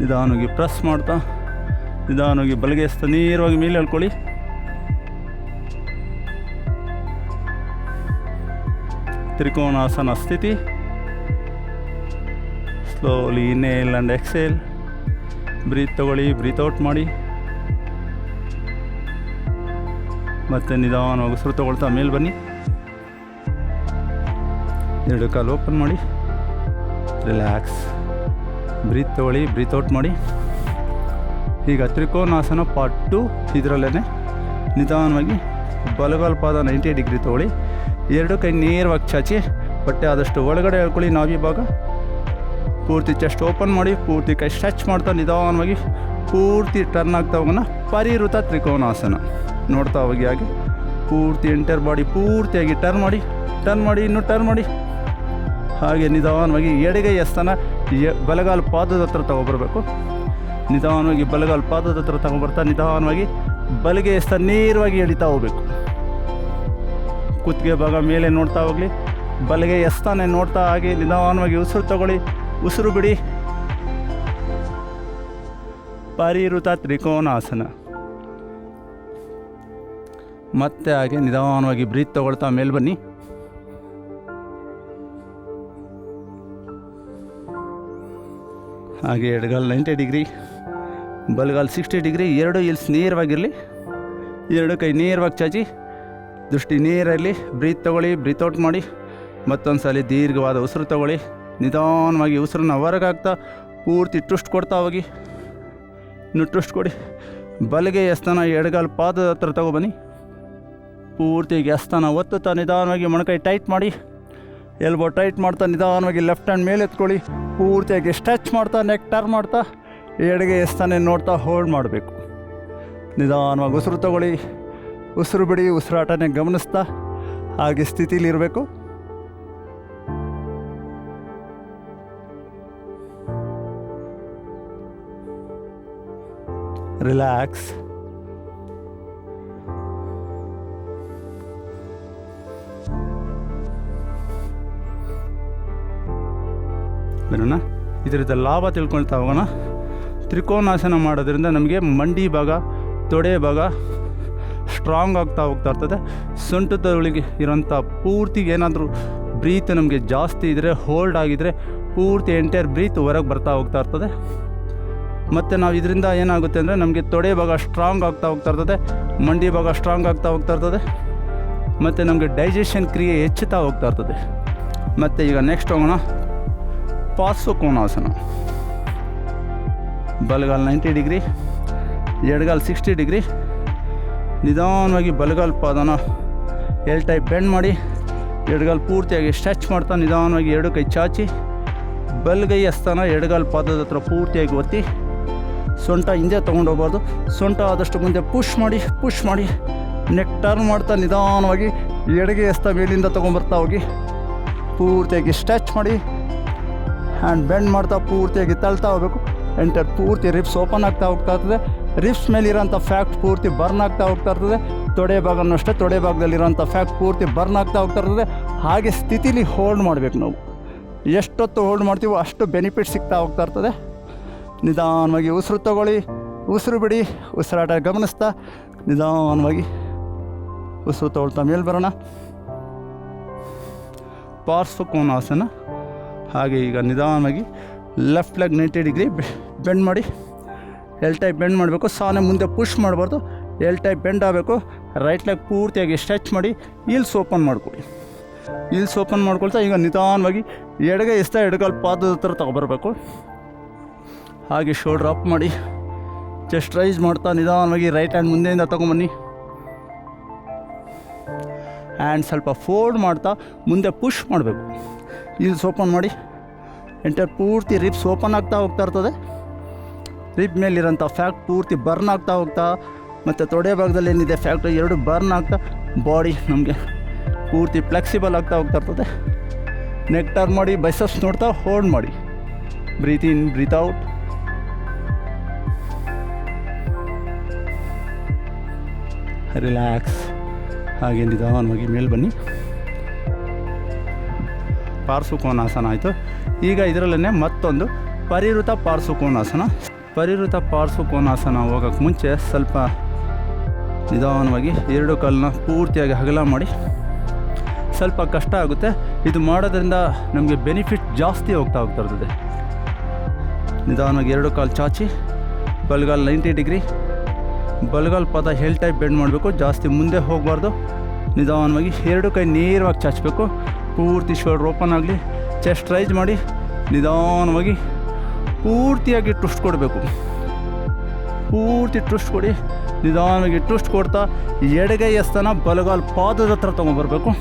ನಿಧಾನವಾಗಿ ಪ್ರೆಸ್ ಮಾಡ್ತಾ, ನಿಧಾನವಾಗಿ ಬಲಗೆ ಎಸ್ತ, ನೇರವಾಗಿ ಮೇಲೆ ಹೇಳ್ಕೊಳ್ಳಿ ತ್ರಿಕೋಣಾಸನ ಸ್ಥಿತಿ. Slowly inhale and exhale breathe ತಗೊಳ್ಳಿ ಬ್ರೀತ್ ಔಟ್ ಮಾಡಿ. ಮತ್ತು ನಿಧಾನವಾಗಿ ಉಸಿರು ತಗೊಳ್ತಾ, ಮೇಲೆ ಬನ್ನಿ. ಎರಡು ಕಾಲು ಓಪನ್ ಮಾಡಿ. ರಿಲ್ಯಾಕ್ಸ್ ಬ್ರೀತ್ ತೊಳಿ ಬ್ರೀತ್ ಔಟ್ ಮಾಡಿ. ಈಗ ತ್ರಿಕೋನಾಸನ ಪಾರ್ಟ್ ಟು ಇದರಲ್ಲೇ ನಿಧಾನವಾಗಿ ಬಲಗಾಲ್ ಪಾದ ನೈಂಟಿ ಡಿಗ್ರಿ ತೊಗೊಳ್ಳಿ ಎರಡು ಕೈ ನೇರವಾಗಿ ಚಾಚಿ, ಬಟ್ಟೆ ಆದಷ್ಟು ಒಳಗಡೆ ಹೇಳ್ಕೊಳ್ಳಿ ನಾವಿ ಭಾಗ. ಪೂರ್ತಿ ಚೆಸ್ಟ್ ಓಪನ್ ಮಾಡಿ, ಪೂರ್ತಿ ಕೈ ಸ್ಟ್ರೆಚ್ ಮಾಡ್ತಾ ನಿಧಾನವಾಗಿ ಪೂರ್ತಿ ಟರ್ನ್ ಆಗ್ತಾ ಹೋಗೋಣ. ಪರಿವೃತ ತ್ರಿಕೋನಾಸನ. ನೋಡ್ತಾ ಹೋಗಿ ಹಾಗೆ. ಪೂರ್ತಿ ಎಂಟರ್ ಬಾಡಿ ಪೂರ್ತಿಯಾಗಿ ಟರ್ನ್ ಮಾಡಿ ಟರ್ನ್ ಮಾಡಿ, ಇನ್ನೂ ಟರ್ನ್ ಮಾಡಿ. ಹಾಗೆ ನಿಧಾನವಾಗಿ ಎಡಗೈ ಎಸ್ತನ ಬಲಗಾಲು ಪಾದದ ಹತ್ರ ತಗೊಬರ್ಬೇಕು. ನಿಧಾನವಾಗಿ ಬಲಗಾಲ್ ಪಾದದ ಹತ್ರ ತಗೊಂಬರ್ತಾ ನಿಧಾನವಾಗಿ ಬಲಗೆ ಎಸ್ತ ನೇರವಾಗಿ ಎಳಿತಾ ಹೋಗ್ಬೇಕು. ಕುತ್ತಿಗೆ ಭಾಗ ಮೇಲೆ ನೋಡ್ತಾ ಹೋಗಲಿ. ಬಲಗೆ ಎಸ್ತಾನೆ ನೋಡ್ತಾ ಹಾಗೆ ನಿಧಾನವಾಗಿ ಉಸಿರು ತಗೊಳ್ಳಿ. ಉಸಿರು ಬಿಡಿ. ಪರಿವೃತ ತ್ರಿಕೋನಾಸನ. ಮತ್ತೆ ಹಾಗೆ ನಿಧಾನವಾಗಿ ಬ್ರೀತ್ ತಗೊಳ್ತಾ ಮೇಲೆ ಬನ್ನಿ. ಹಾಗೆ ಎಡಗಾಲ್ ನೈಂಟಿ ಡಿಗ್ರಿ, ಬಲಗಾಲ್ ಸಿಕ್ಸ್ಟಿ ಡಿಗ್ರಿ, ಎರಡು ಇಲ್ಸ್ ನೇರವಾಗಿರಲಿ. ಎರಡು ಕೈ ನೇರವಾಗಿ ಚಾಚಿ, ದೃಷ್ಟಿ ನೇರ ಇರಲಿ, ಬ್ರೀತ್ ತೊಗೊಳ್ಳಿ, ಬ್ರೀತ್ ಔಟ್ ಮಾಡಿ ಮತ್ತೊಂದು ಸಲ ದೀರ್ಘವಾದ ಉಸಿರು ತಗೊಳ್ಳಿ. ನಿಧಾನವಾಗಿ ಉಸಿರನ್ನ ಹೊರಗಾಗ್ತಾ ಪೂರ್ತಿ ಟ್ವಿಸ್ಟ್ ಕೊಡ್ತಾ ಹೋಗಿ. ಇನ್ನು ಟ್ವಿಸ್ಟ್ ಕೊಡಿ. ಬಲಗೆ ಎಸ್ತನ ಎಡಗಾಲ್ ಪಾದದ ಹತ್ರ ತಗೊಬನ್ನಿ ಪೂರ್ತಿ ಎಸ್ತನ ಒತ್ತುತ್ತಾ ನಿಧಾನವಾಗಿ ಮೊಣಕೈ ಟೈಟ್ ಮಾಡಿ. ಎಲ್ಬೋ ಟೈಟ್ ಮಾಡ್ತಾ, ನಿಧಾನವಾಗಿ ಲೆಫ್ಟ್ ಹ್ಯಾಂಡ್ ಮೇಲೆ ಎತ್ಕೊಳ್ಳಿ. ಪೂರ್ತಿಯಾಗಿ ಸ್ಟ್ರೆಚ್ ಮಾಡ್ತಾ ನೆಕ್ ಟರ್ನ್ ಮಾಡ್ತಾ, ಎಡಗೆ ಎಸ್ತಾನೆ ನೋಡ್ತಾ ಹೋಲ್ಡ್ ಮಾಡಬೇಕು. ನಿಧಾನವಾಗಿ ಉಸಿರು ತಗೊಳ್ಳಿ. ಉಸಿರು ಬಿಡಿ, ಉಸಿರಾಟನೇ ಗಮನಿಸ್ತಾ, ಹಾಗೆ ಸ್ಥಿತಿಲಿ ಇರಬೇಕು. ರಿಲ್ಯಾಕ್ಸ್ ಬರೋಣ ಇದರಿಂದ ಲಾಭ ತಿಳ್ಕೊಳ್ತಾ ಹೋಗೋಣ. ತ್ರಿಕೋನಾಸನ ಮಾಡೋದ್ರಿಂದ ನಮಗೆ ಮಂಡಿ ಭಾಗ, ತೊಡೆ ಭಾಗ ಸ್ಟ್ರಾಂಗ್ ಆಗ್ತಾ ಹೋಗ್ತಾ ಇರ್ತದೆ. ಸೊಂಟದ ಒಳಗೆ ಇರೋಂಥ ಪೂರ್ತಿ ಏನಾದರೂ ಬ್ರೀತ್ ನಮಗೆ ಜಾಸ್ತಿ ಇದ್ದರೆ ಹೋಲ್ಡ್ ಆಗಿದ್ದರೆ ಪೂರ್ತಿ ಎಂಟೈರ್ ಬ್ರೀತ್ ಹೊರಗೆ ಬರ್ತಾ ಹೋಗ್ತಾ ಇರ್ತದೆ. ಮತ್ತು ನಾವು ಇದರಿಂದ ಏನಾಗುತ್ತೆ ಅಂದರೆ ನಮಗೆ ತೊಡೆ ಭಾಗ ಸ್ಟ್ರಾಂಗ್ ಆಗ್ತಾ ಹೋಗ್ತಾ ಇರ್ತದೆ, ಮಂಡಿ ಭಾಗ ಸ್ಟ್ರಾಂಗ್ ಆಗ್ತಾ ಹೋಗ್ತಾ ಇರ್ತದೆ, ಮತ್ತು ನಮಗೆ ಡೈಜೆಷನ್ ಕ್ರಿಯೆ ಹೆಚ್ಚುತ್ತಾ ಹೋಗ್ತಾ ಇರ್ತದೆ. ಮತ್ತು ಈಗ ನೆಕ್ಸ್ಟ್ ಹೋಗೋಣ. ಪಾರ್ಶ್ವಕೋನಾಸನ. ಬಲಗಾಲ್ ನೈಂಟಿ ಡಿಗ್ರಿ, ಎಡಗಾಲ್ ಸಿಕ್ಸ್ಟಿ ಡಿಗ್ರಿ. ನಿಧಾನವಾಗಿ ಬಲಗಾಲ್ ಪಾದನ ಎಲ್ ಟೈಪ್ ಬೆಂಡ್ ಮಾಡಿ, ಎಡಗಾಲ್ ಪೂರ್ತಿಯಾಗಿ ಸ್ಟ್ರೆಚ್ ಮಾಡ್ತಾ ನಿಧಾನವಾಗಿ ಎರಡು ಕೈ ಚಾಚಿ ಬಲಗೈ ಹಸ್ತಾನ ಎಡಗಾಲ್ ಪಾದದ ಹತ್ರ ಪೂರ್ತಿಯಾಗಿ ಒತ್ತಿ, ಸೊಂಟ ಹಿಂದೆ ತೊಗೊಂಡೋಗ್ಬಾರ್ದು ಸೊಂಟ ಆದಷ್ಟು ಮುಂದೆ ಪುಷ್ ಮಾಡಿ ಪುಷ್ ಮಾಡಿ ನೆಕ್ ಟರ್ನ್ ಮಾಡ್ತಾ ನಿಧಾನವಾಗಿ ಎಡಗೈ ಹಸ್ತ ಮೇಲಿಂದ ತೊಗೊಂಬರ್ತಾ ಹೋಗಿ, ಪೂರ್ತಿಯಾಗಿ ಸ್ಟ್ರೆಚ್ ಮಾಡಿ ಹ್ಯಾಂಡ್ ಬೆಂಡ್ ಮಾಡ್ತಾ ಪೂರ್ತಿಯಾಗಿ ತಳ್ತಾ ಹೋಗಬೇಕು. ಎಂಟರ್ ಪೂರ್ತಿ ರಿಪ್ಸ್ ಓಪನ್ ಆಗ್ತಾ ಹೋಗ್ತಾ ಇರ್ತದೆ. ರಿಪ್ಸ್ ಮೇಲಿರೋಂಥ ಫ್ಯಾಕ್ಟ್ ಪೂರ್ತಿ ಬರ್ನ್ ಆಗ್ತಾ ಹೋಗ್ತಾ ಇರ್ತದೆ. ತೊಡೆ ಭಾಗನೂ ಅಷ್ಟೇ ತೊಡೆ ಭಾಗದಲ್ಲಿರೋಂಥ ಫ್ಯಾಕ್ಟ್ ಪೂರ್ತಿ ಬರ್ನ್ ಆಗ್ತಾ ಹೋಗ್ತಾ ಇರ್ತದೆ. ಹಾಗೆ ಸ್ಥಿತಿಲಿ ಹೋಲ್ಡ್ ಮಾಡಬೇಕು ನಾವು. ಎಷ್ಟೊತ್ತು ಹೋಲ್ಡ್ ಮಾಡ್ತೀವೋ ಅಷ್ಟು ಬೆನಿಫಿಟ್ ಸಿಗ್ತಾ ಹೋಗ್ತಾ ಇರ್ತದೆ. ನಿಧಾನವಾಗಿ ಉಸಿರು ತಗೊಳ್ಳಿ. ಉಸಿರು ಬಿಡಿ. ಉಸಿರಾಟ ಗಮನಿಸ್ತಾ. ನಿಧಾನವಾಗಿ ಉಸಿರು ತಗೊಳ್ತಾ ಮೇಲೆ ಬರೋಣ. ಪಾರ್ಶ್ವಕೋನಾಸನ ಹಾಗೆ ಈಗ ನಿಧಾನವಾಗಿ left leg ninety degree bend ಮಾಡಿ ಎಲ್ ಟೈಪ್ ಬೆಂಡ್ ಮಾಡಬೇಕು. ಸಾನೆ ಮುಂದೆ ಪುಷ್ ಮಾಡಬಾರ್ದು. ಎಲ್ ಟೈಪ್ ಬೆಂಡ್ ಆಗಬೇಕು. ರೈಟ್ ಲೆಗ್ ಪೂರ್ತಿಯಾಗಿ ಸ್ಟ್ರೆಚ್ ಮಾಡಿ ಇಲ್ಸ್ ಓಪನ್ ಮಾಡ್ಕೊಳ್ಳಿ. ಇಲ್ಸ್ ಓಪನ್ ಮಾಡ್ಕೊಳ್ತಾ ಈಗ ನಿಧಾನವಾಗಿ ಎಡಗೈ ಎಸ್ತಾ ಎಡಗಾಲ್ ಪಾದದ ಹತ್ರ ತಗೊಬರ್ಬೇಕು. ಹಾಗೆ ಶೋಲ್ಡ್ರ್ ಅಪ್ ಮಾಡಿ ಚೆಸ್ಟ್ ರೈಸ್ ಮಾಡ್ತಾ ನಿಧಾನವಾಗಿ ರೈಟ್ ಹ್ಯಾಂಡ್ ಮುಂದೆಯಿಂದ ತೊಗೊಂಬನ್ನಿ. ಆ್ಯಂಡ್ ಸ್ವಲ್ಪ ಫೋಲ್ಡ್ ಮಾಡ್ತಾ ಮುಂದೆ ಪುಷ್ ಮಾಡಬೇಕು. ಇಲ್ಸ್ ಓಪನ್ ಮಾಡಿ. ಎಂಟರ್ ಪೂರ್ತಿ ರಿಪ್ಸ್ ಓಪನ್ ಆಗ್ತಾ ಹೋಗ್ತಾ ಇರ್ತದೆ. ರಿಪ್ ಮೇಲಿರೋಂಥ ಫ್ಯಾಕ್ಟ್ ಪೂರ್ತಿ ಬರ್ನ್ ಆಗ್ತಾ ಹೋಗ್ತಾ, ಮತ್ತು ತೊಡೆ ಭಾಗದಲ್ಲಿ ಏನಿದೆ ಫ್ಯಾಕ್ಟ್ ಎರಡು ಬರ್ನ್ ಆಗ್ತಾ ಬಾಡಿ ನಮಗೆ ಪೂರ್ತಿ ಫ್ಲೆಕ್ಸಿಬಲ್ ಆಗ್ತಾ ಹೋಗ್ತಾ ಇರ್ತದೆ. ನೆಕ್ ಟರ್ನ್ ಮಾಡಿ ಬೈಸಸ್ ನೋಡ್ತಾ ಹೋಲ್ಡ್ ಮಾಡಿ. Breathe in breathe out relax ಹಾಗೆ ನಿಧಾನವಾಗಿ ಮೇಲೆ ಬನ್ನಿ. ಪಾರ್ಶ್ವಕೋನಾಸನ ಆಯಿತು. ಈಗ ಇದರಲ್ಲೇ ಮತ್ತೊಂದು ಪರಿವೃತ ಪಾರ್ಶ್ವಕೋನಾಸನ. ಪರಿವೃತ ಪಾರ್ಶ್ವಕೋನಾಸನ ಹೋಗೋಕ್ಕೆ ಮುಂಚೆ ಸ್ವಲ್ಪ ನಿಧಾನವಾಗಿ ಎರಡು ಕಾಲನ್ನ ಪೂರ್ತಿಯಾಗಿ ಹಗಲ ಮಾಡಿ. ಸ್ವಲ್ಪ ಕಷ್ಟ ಆಗುತ್ತೆ. ಇದು ಮಾಡೋದ್ರಿಂದ ನಮಗೆ ಬೆನಿಫಿಟ್ ಜಾಸ್ತಿ ಹೋಗ್ತಾ ಹೋಗ್ತಾ ಇರ್ತದೆ. ನಿಧಾನವಾಗಿ ಎರಡು ಕಾಲು ಚಾಚಿ, ಬಲ್ಗಾಲ್ ನೈಂಟಿ ಡಿಗ್ರಿ. ಬಲ್ಗಾಲ್ ಪದ ಹೆಲ್ ಟೈಪ್ ಬೆಂಡ್ ಮಾಡಬೇಕು. ಜಾಸ್ತಿ ಮುಂದೆ ಹೋಗಬಾರ್ದು. ನಿಧಾನವಾಗಿ ಎರಡು ಕೈ ನೇರವಾಗಿ ಚಾಚಬೇಕು. ಪೂರ್ತಿ ಶೋಲ್ಡ್ರ್ ಓಪನ್ ಆಗಲಿ ಚೆಸ್ಟ್ ರೈಸ್ ಮಾಡಿ, ನಿಧಾನವಾಗಿ ಪೂರ್ತಿಯಾಗಿ ಟ್ವಿಸ್ಟ್ ಕೊಡಬೇಕು. ಪೂರ್ತಿ ಟ್ವಿಸ್ಟ್ ಕೊಡಿ, ನಿಧಾನವಾಗಿ ಟ್ವಿಸ್ಟ್ ಕೊಡ್ತಾ ಎಡಗೈ ಸ್ಥಾನ ಬಲಗಾಲ್ ಪಾದದ ಹತ್ರ ತೊಗೊಂಬರ್ಬೇಕು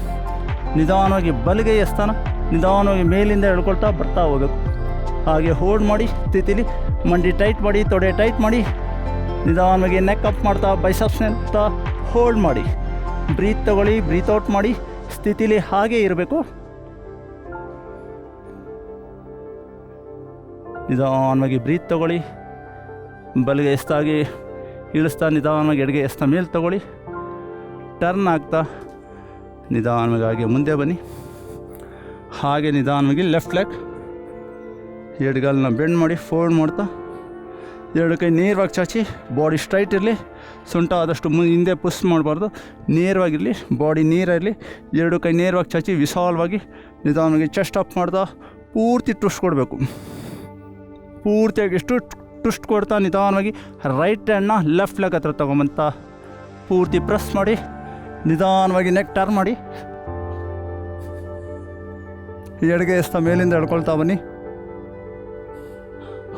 ನಿಧಾನವಾಗಿ ಬಲಗೈ ಸ್ಥಾನ ನಿಧಾನವಾಗಿ ಮೇಲಿಂದ ಎಳ್ಕೊಳ್ತಾ ಬರ್ತಾ ಹೋಗ್ಬೇಕು. ಹಾಗೆ ಹೋಲ್ಡ್ ಮಾಡಿ ಸ್ಥಿತಿಲಿ ಮಂಡಿ ಟೈಟ್ ಮಾಡಿ, ತೊಡೆ ಟೈಟ್ ಮಾಡಿ, ನಿಧಾನವಾಗಿ ನೆಕ್ ಅಪ್ ಮಾಡ್ತಾ ಬೈಸಪ್ಸ್ ಅಂತ ಹೋಲ್ಡ್ ಮಾಡಿ. ಬ್ರೀತ್ ತಗೊಳ್ಳಿ ಬ್ರೀತ್ ಔಟ್ ಮಾಡಿ. ಸ್ಥಿತಿಲಿ ಹಾಗೆ ಇರಬೇಕು. ನಿಧಾನವಾಗಿ ಬ್ರೀತ್ ತಗೊಳ್ಳಿ. ಬಲಿಗೆ ಎಸ್ತಾಗಿ ಇಳಿಸ್ತಾ, ನಿಧಾನವಾಗಿ ಎಡಗೆ ಎಸ್ತಾ, ಮೇಲೆ ತಗೊಳ್ಳಿ. ಟರ್ನ್ ಆಗ್ತಾ, ನಿಧಾನವಾಗಿ ಹಾಗೆ ಮುಂದೆ ಬನ್ನಿ. ಹಾಗೆ ನಿಧಾನವಾಗಿ ಲೆಫ್ಟ್ ಲೆಗ್. ಎಡ್ಗಾಲನ್ನ ಬೆಂಡ್ ಮಾಡಿ, ಫೋಲ್ಡ್ ಮಾಡ್ತಾ. ಎರಡು ಕೈ ನೇರವಾಗಿ ಚಾಚಿ ಬಾಡಿ ಸ್ಟ್ರೈಟ್ ಇರಲಿ ಸೊಂಟ ಆದಷ್ಟು ಮುಂದೆ ಹಿಂದೆ ಪುಸ್ ಮಾಡಬಾರ್ದು, ನೇರವಾಗಿರಲಿ ಬಾಡಿ ನೀರಿರಲಿ ಎರಡು ಕೈ ನೇರವಾಗಿ ಚಾಚಿ, ವಿಶಾಲವಾಗಿ ನಿಧಾನವಾಗಿ ಚೆಸ್ಟ್ ಅಪ್ ಮಾಡ್ತಾ, ಪೂರ್ತಿ ಟುಸ್ಟ್ ಕೊಡಬೇಕು. ಪೂರ್ತಿಯಾಗಿ ಎಷ್ಟು ಟುಸ್ಟ್ ಕೊಡ್ತಾ ನಿಧಾನವಾಗಿ ರೈಟ್ ಹ್ಯಾಂಡ್ನ ಲೆಫ್ಟ್ ಲೆಗ್ ಹತ್ರ ತೊಗೊಂಬಂತ ಪೂರ್ತಿ ಪ್ರೆಸ್ ಮಾಡಿ, ನಿಧಾನವಾಗಿ ನೆಕ್ ಟರ್ನ್ ಮಾಡಿ. ಎಡಗೆ ಎಸ್ತಾ ಮೇಲಿಂದ ಎಳ್ಕೊಳ್ತಾ ಬನ್ನಿ.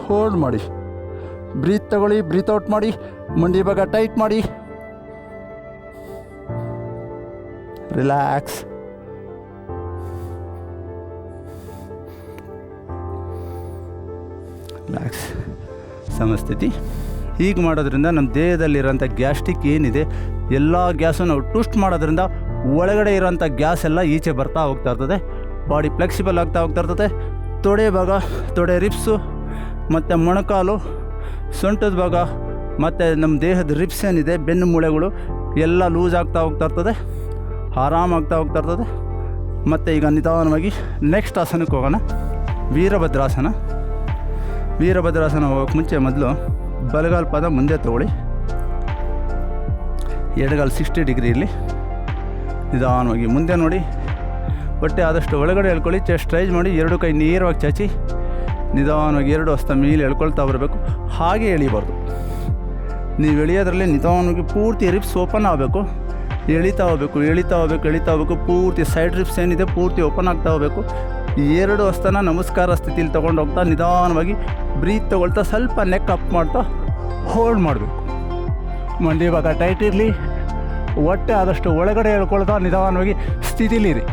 ಹೋಲ್ಡ್ ಮಾಡಿ. ಬ್ರೀತ್ ತಗೊಳ್ಳಿ, ಬ್ರೀತ್ ಔಟ್ ಮಾಡಿ, ಮಂಡಿ ಭಾಗ ಟೈಟ್ ಮಾಡಿ. ರಿಲ್ಯಾಕ್ಸ್. ರಿಲ್ಯಾಕ್ಸ್. ಸಮಸ್ಥಿತಿ. ಹೀಗೆ ಮಾಡೋದ್ರಿಂದ ನಮ್ಮ ದೇಹದಲ್ಲಿರೋಂಥ ಗ್ಯಾಸ್ಟಿಕ್ ಏನಿದೆ, ಎಲ್ಲ ಗ್ಯಾಸು ನಾವು ಟೂಸ್ಟ್ ಮಾಡೋದ್ರಿಂದ ಒಳಗಡೆ ಇರೋಂಥ ಗ್ಯಾಸ್ ಎಲ್ಲ ಈಚೆ ಬರ್ತಾ ಹೋಗ್ತಾ ಇರ್ತದೆ. ಬಾಡಿ ಫ್ಲೆಕ್ಸಿಬಲ್ ಆಗ್ತಾ ಹೋಗ್ತಾ ಇರ್ತದೆ. ತೊಡೆ ಭಾಗ, ತೊಡೆ ರಿಪ್ಸು ಮತ್ತು ಮೊಣಕಾಲು ಸೊಂಟದ ಭಾಗ, ಮತ್ತು ನಮ್ಮ ದೇಹದ ರಿಪ್ಸ್ ಏನಿದೆ, ಬೆನ್ನು ಮೂಳೆಗಳು, ಎಲ್ಲ ಲೂಸ್ ಆಗ್ತಾ ಹೋಗ್ತಾ ಇರ್ತದೆ ಆರಾಮಾಗ್ತಾ ಹೋಗ್ತಾ ಇರ್ತದೆ. ಮತ್ತು ಈಗ ನಿಧಾನವಾಗಿ ನೆಕ್ಸ್ಟ್ ಆಸನಕ್ಕೆ ಹೋಗೋಣ. ವೀರಭದ್ರಾಸನ. ವೀರಭದ್ರಾಸನ ಹೋಗೋಕ್ಕೆ ಮುಂಚೆ ಮೊದಲು ಬಲಗಾಲ ಪದ ಮುಂದೆ ತಗೊಳ್ಳಿ. ಎಡಗಾಲ ಸಿಕ್ಸ್ಟಿ ಡಿಗ್ರಿ ಇರಲಿ ನಿಧಾನವಾಗಿ ಮುಂದೆ ನೋಡಿ. ಹೊಟ್ಟೆ ಆದಷ್ಟು ಒಳಗಡೆ ಎಳ್ಕೊಳ್ಳಿ ಚೆಸ್ಟ್ ರೈಸ್ ಮಾಡಿ, ಎರಡು ಕೈ ನೇರವಾಗಿ ಚಾಚಿ, ನಿಧಾನವಾಗಿ ಎರಡು ಹಸ್ತ ಮೇಲೆ ಎಳ್ಕೊಳ್ತಾ ಬರಬೇಕು. ಹಾಗೆ ಎಳಿಬಾರ್ದು. ನೀವು ಎಳಿಯೋದ್ರಲ್ಲಿ ನಿಧಾನವಾಗಿ ಪೂರ್ತಿ ರಿಪ್ಸ್ ಓಪನ್ ಆಗಬೇಕು. ಎಳಿತಾ ಹೋಗ್ಬೇಕು ಎಳಿತಾ ಹೋಗ್ಬೇಕು ಎಳಿತಾ ಹೋಗ್ಬೇಕು, ಪೂರ್ತಿ ಸೈಡ್ ರಿಪ್ಸ್ ಏನಿದೆ ಪೂರ್ತಿ ಓಪನ್ ಆಗ್ತಾ ಹೋಗ್ಬೇಕು. ಎರಡು ಹಸ್ತನ ನಮಸ್ಕಾರ ಸ್ಥಿತಿಲಿ ತೊಗೊಂಡು ಹೋಗ್ತಾ ನಿಧಾನವಾಗಿ ಬ್ರೀತ್ ತೊಗೊಳ್ತಾ ಸ್ವಲ್ಪ ನೆಕ್ ಅಪ್ ಮಾಡ್ತಾ ಹೋಲ್ಡ್ ಮಾಡಬೇಕು. ಮಂಡಿ ಭಾಗ ಟೈಟ್ ಇರಲಿ, ಹೊಟ್ಟೆ ಆದಷ್ಟು ಒಳಗಡೆ ಹೇಳ್ಕೊಳ್ತಾ ನಿಧಾನವಾಗಿ ಸ್ಥಿತಿಲಿರಿ